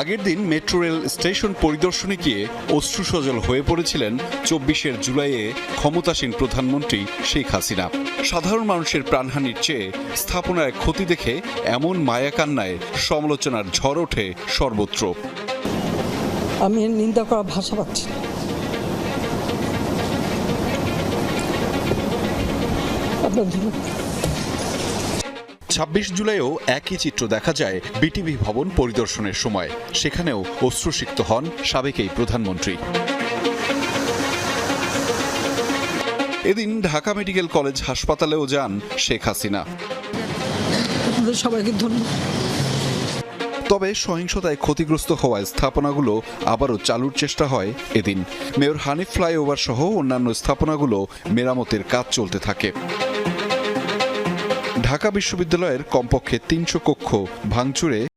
আগের দিন metro rail station পরিদর্শনে গিয়ে অশ্রুসজল হয়ে পড়েছিলেন চব্বিশের জুলাইয়ে ক্ষমতাসীন প্রধানমন্ত্রী শেখ হাসিনা। সাধারণ মানুষের প্রাণহানির চেয়ে স্থাপনায় ক্ষতি দেখে এমন মায়াকান্নায় সমালোচনার ঝড় ওঠে সর্বত্র। আমি নিন্দা করা ভাষা পাচ্ছি। আপনার ছাব্বিশ জুলাইও একই চিত্র দেখা যায় বিটিভি ভবন পরিদর্শনের সময়। সেখানেও অশ্রুসিক্ত হন সাবেক এই প্রধানমন্ত্রী। এদিন ঢাকা মেডিকেল কলেজ হাসপাতালেও যান শেখ হাসিনা। সবাইকে ধন্যবাদ। তবে সহিংসতায় ক্ষতিগ্রস্ত হওয়া স্থাপনাগুলো আবারও চালুর চেষ্টা হয় এদিন। মেয়র হানিফ ফ্লাইওভার সহ অন্যান্য স্থাপনাগুলো মেরামতের কাজ চলতে থাকে। ঢাকা বিশ্ববিদ্যালয়ের কমপক্ষে তিনশো কক্ষ ভাঙচুরে